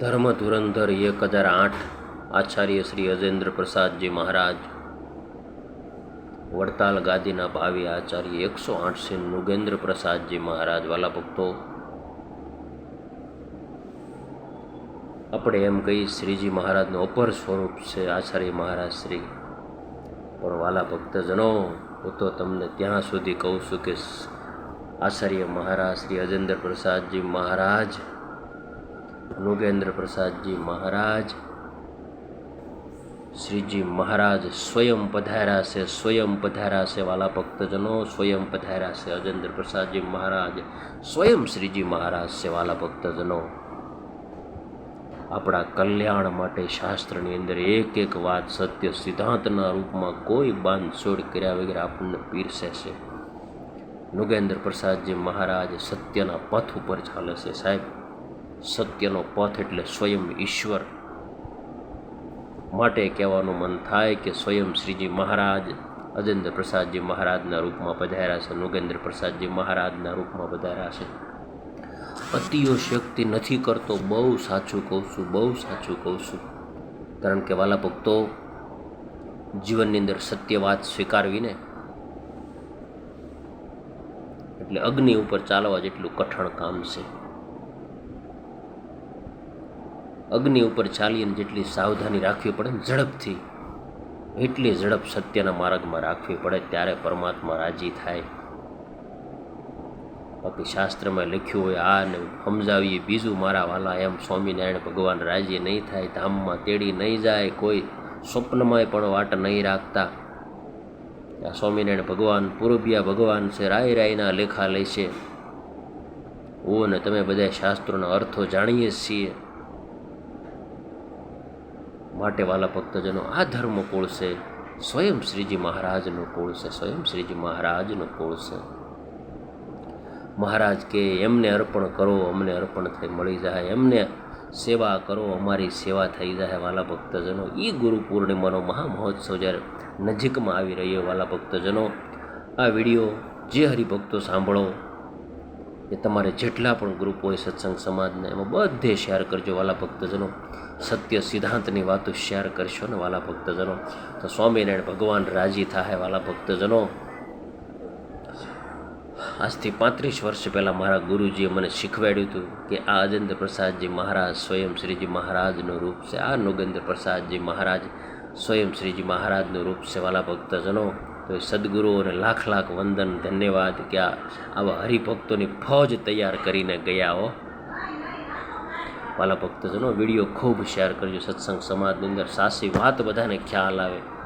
ધર્મ ધુરંધર એક હજાર આઠ, આચાર્ય શ્રી અજેન્દ્ર પ્રસાદજી મહારાજ, વડતાલ ગાદીના ભાવિ આચાર્ય એકસો આઠ શ્રી નુગેન્દ્ર પ્રસાદજી મહારાજ, વાલા ભક્તો. આપણે એમ કહી શ્રીજી મહારાજનું અપર સ્વરૂપ છે આચાર્ય મહારાજ શ્રી. પણ વાલા ભક્તજનો, હું તો તમને ત્યાં સુધી કહું છું કે આચાર્ય મહારાજ શ્રી અજેન્દ્ર પ્રસાદજી મહારાજ નુગેન્દ્ર પ્રસાદજી મહારાજ, શ્રીજી મહારાજ સ્વયં પધાર્યા છે, સ્વયં પધાર્યા છે વાલા ભક્તજનો, સ્વયં પધાર્યા છે અજેન્દ્ર પ્રસાદજી મહારાજ, સ્વયં શ્રીજી મહારાજ છે વાલા ભક્તજનો. આપણા કલ્યાણ માટે શાસ્ત્રની અંદર એક એક વાત સત્ય સિદ્ધાંતના રૂપમાં કોઈ બાંધછોડ કર્યા વગર આપણને પીરસે છે. નુગેન્દ્ર પ્રસાદજી મહારાજ સત્યના પથ ઉપર ચાલે છે સાહેબ. સત્યનો પથ એટલે સ્વયં ઈશ્વર. માટે કહેવાનું મન થાય કે સ્વયં શ્રીજી મહારાજ, અજેન્દ્ર પ્રસાદજી મહારાજના રૂપમાં પધાર્યા છે, નુગેન્દ્ર પ્રસાદજી મહારાજના રૂપમાં પધાર્યા છે. અતિઓ શક્તિ નથી કરતો, બહુ સાચું કહું છું, બહુ સાચું કહું છું. કારણ કે વાલા ભક્તો, જીવનની અંદર સત્ય વાત સ્વીકારવીને, એટલે અગ્નિ ઉપર ચાલવા જેટલું કઠણ કામ છે. અગ્નિ ઉપર ચાલીને જેટલી સાવધાની રાખવી પડે ને ઝડપથી, એટલી ઝડપ સત્યના માર્ગમાં રાખવી પડે ત્યારે પરમાત્મા રાજી થાય. બાકી શાસ્ત્રમાં લખ્યું હોય, આ ને સમજાવીએ બીજું મારા વાલા એમ સ્વામિનારાયણ ભગવાન રાજી નહીં થાય, ધામમાં તેડી નહીં જાય, કોઈ સ્વપ્નમાંય પણ વાટ નહીં રાખતા. આ સ્વામિનારાયણ ભગવાન પૂર્વિયા ભગવાન છે, રાય રાયના લેખા લે છે. ઓ ને તમે બધા શાસ્ત્રોના અર્થો જાણીએ છીએ. માટે વાલા ભક્તજનો આ ધર્મ કુળ છે. સ્વયં શ્રીજી મહારાજનું કુળ છે, સ્વયં શ્રીજી મહારાજનું કુળ છે. મહારાજ કે, એમને અર્પણ કરો, અમને અર્પણ થઈ મળી જાય, એમને સેવા કરો, અમારી સેવા થઈ જાય. વાલા ભક્તજનો એ ગુરુ પૂર્ણિમાનો મહામહોત્સવ જ્યારે નજીકમાં આવી રહ્યો વાલા ભક્તજનો, આ વીડિયો જે હરિભક્તો સાંભળો એ તમારે જેટલા પણ ગ્રુપ હોય સત્સંગ સમાજને, એમાં બધે શેર કરજો વાલા ભક્તજનો. સત્ય સિદ્ધાંતની વાતો શેર કરશો ને વાલા ભક્તજનો. તો સ્વામિનારાયણ ભગવાન રાજી થાય વાલા ભક્તજનો. આજથી પાંત્રીસ વર્ષ પહેલાં મારા ગુરુજીએ મને શીખવાડ્યું હતું કે આ અજેન્દ્ર પ્રસાદજી મહારાજ સ્વયં શ્રીજી મહારાજનું રૂપ છે. આ નુગેન્દ્ર પ્રસાદજી મહારાજ સ્વયં શ્રીજી મહારાજનું રૂપ છે વાલા ભક્તજનો. તો એ સદગુરુઓને લાખ લાખ વંદન, ધન્યવાદ કે આવા હરિભક્તોની ફૌજ તૈયાર કરીને ગયા હો. વાલા ભક્તજનો, વીડિયો ખૂબ શેર કરજો. સત્સંગ સમાજની અંદર સાચી વાત બધાને ખ્યાલ આવે.